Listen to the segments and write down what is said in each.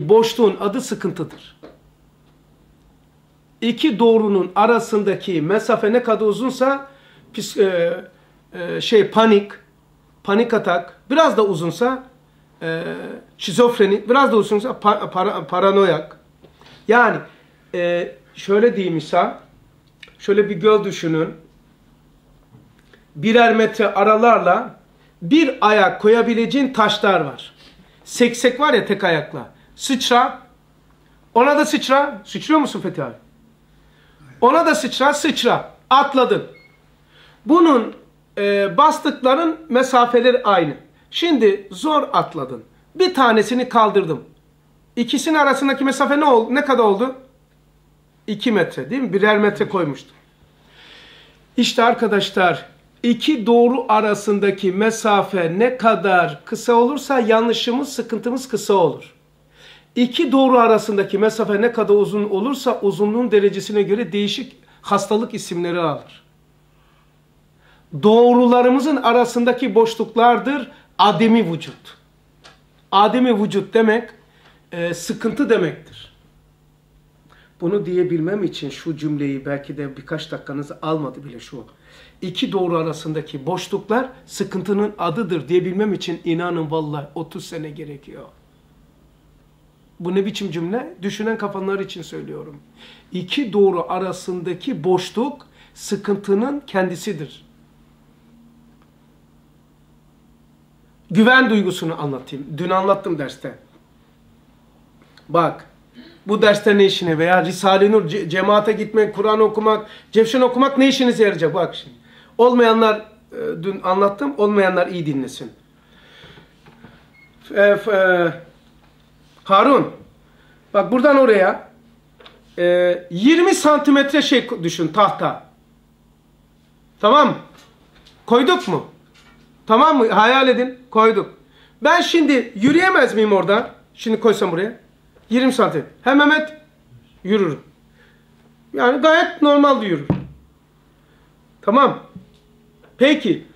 boşluğun adı sıkıntıdır. İki doğrunun arasındaki mesafe ne kadar uzunsa pis, e, e, şey panik, panik atak, biraz da uzunsa e, şizofreni, biraz da uzunsa pa, para, paranoyak. Yani e, şöyle diyeyim İsa, şöyle bir göl düşünün. Birer metre aralarla bir ayak koyabileceğin taşlar var. Seksek var ya tek ayakla. Sıçra. Ona da sıçra. Sıçrıyor musun Fethi abi? Ona da sıçra, sıçra. Atladın. Bunun e, bastıkların mesafeleri aynı. Şimdi zor atladın. Bir tanesini kaldırdım. İkisinin arasındaki mesafe ne oldu? Ne kadar oldu? 2 metre değil mi? Birer metre koymuştum. İşte arkadaşlar iki doğru arasındaki mesafe ne kadar kısa olursa yanlışımız, sıkıntımız kısa olur. İki doğru arasındaki mesafe ne kadar uzun olursa uzunluğun derecesine göre değişik hastalık isimleri alır. Doğrularımızın arasındaki boşluklardır ademi vücut. Ademi vücut demek e, sıkıntı demektir. Bunu diyebilmem için şu cümleyi belki de birkaç dakikanızı almadı bile şu. İki doğru arasındaki boşluklar sıkıntının adıdır diyebilmem için inanın vallahi 30 sene gerekiyor. Bu ne biçim cümle? Düşünen kafanlar için söylüyorum. İki doğru arasındaki boşluk sıkıntının kendisidir. Güven duygusunu anlatayım. Dün anlattım derste. Bak, bu derste ne işine veya Risale-i Nur, ce cemaate gitmek, Kur'an okumak, cevşen okumak ne işinize yarayacak? Bak şimdi. Olmayanlar, e, dün anlattım, olmayanlar iyi dinlesin. Harun, bak buradan oraya e, 20 santimetre şey düşün tahta. Tamam Koyduk mu? Tamam mı? Hayal edin. Koyduk. Ben şimdi yürüyemez miyim orada? Şimdi koysam buraya. 20 santim. Hem Mehmet yürürüm. Yani gayet normal yürür. Tamam. Peki.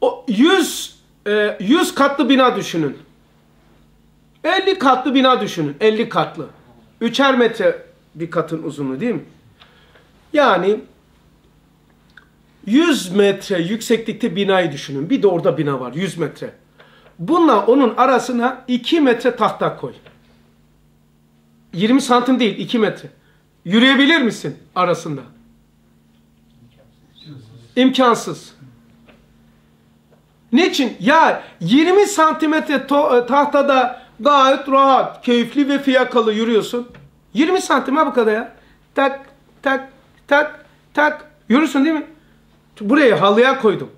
O 100 e, 100 katlı bina düşünün. 50 katlı bina düşünün. 50 katlı. Üçer metre bir katın uzunluğu değil mi? Yani 100 metre yükseklikte binayı düşünün. Bir de orada bina var 100 metre. Bununla onun arasına 2 metre tahta koy. 20 santim değil 2 metre. Yürüyebilir misin arasında? İmkansız. Niçin? Ya 20 santimetre tahtada gayet rahat, keyifli ve fiyakalı yürüyorsun. 20 santim ha bu kadar ya. Tak, tak, tak, tak. Yürürsün değil mi? Buraya halıya koydum.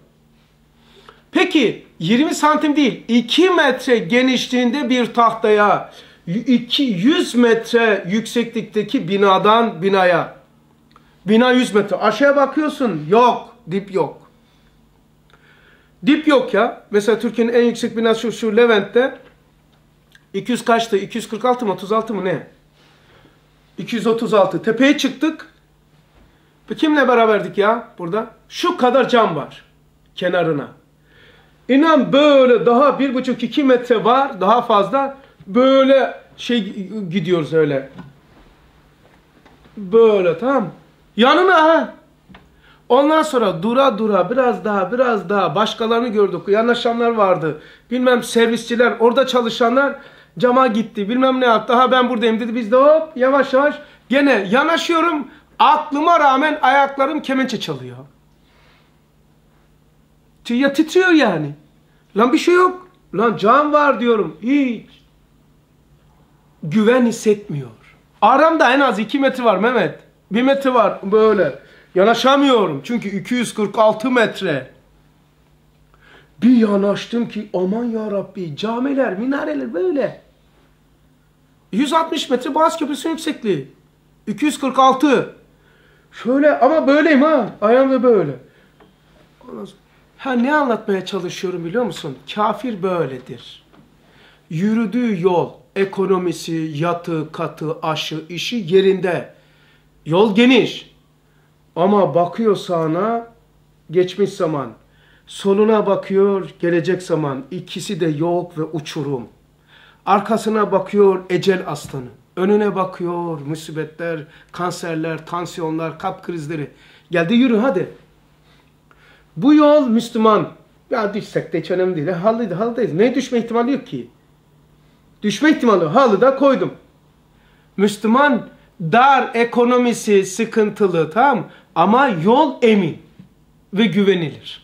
Peki 20 santim değil 2 metre genişliğinde bir tahtaya 200 metre yükseklikteki binadan binaya bina 100 metre aşağıya bakıyorsun yok dip yok. Dip yok ya. Mesela Türkiye'nin en yüksek binası şu, şu Levent'te 200 kaçtı? 246 mı 36 mı ne? 236. Tepeye çıktık. Kimle beraberdik ya burada? Şu kadar cam var kenarına. İnan böyle daha bir buçuk iki metre var daha fazla böyle şey gidiyoruz öyle. Böyle tamam. Yanına ha. Ondan sonra dura dura biraz daha biraz daha başkalarını gördük. Yanaşanlar vardı. Bilmem servisçiler orada çalışanlar cama gitti. Bilmem ne yaptı. Ha ben buradayım dedi. Biz de hop yavaş yavaş gene yanaşıyorum. Aklıma rağmen ayaklarım kemençe çalıyor. Ya titriyor yani. Lan bir şey yok. Lan can var diyorum. Hiç. Güven hissetmiyor. Aramda en az 2 metre var Mehmet. 1 metre var böyle. Yanaşamıyorum. Çünkü 246 metre. Bir yanaştım ki aman ya Rabbi camiler, minareler böyle. 160 metre Boğaz Köprüsü'nün yüksekliği. 246. Şöyle ama böyleyim ha. Ayağım da böyle. Ha ne anlatmaya çalışıyorum biliyor musun? Kafir böyledir. Yürüdüğü yol, ekonomisi, yatı, katı, aşı, işi yerinde. Yol geniş. Ama bakıyor sağına geçmiş zaman. Soluna bakıyor gelecek zaman. İkisi de yok ve uçurum. Arkasına bakıyor ecel aslanı. Önüne bakıyor musibetler, kanserler, tansiyonlar, kalp krizleri. Geldi yürü hadi. Bu yol Müslüman. Ya düşsek de hiç önemli değil. Halı, halıdayız. Ne düşme ihtimali yok ki? Düşme ihtimali. Halıda koydum. Müslüman dar ekonomisi sıkıntılı tamam ama yol emin ve güvenilir.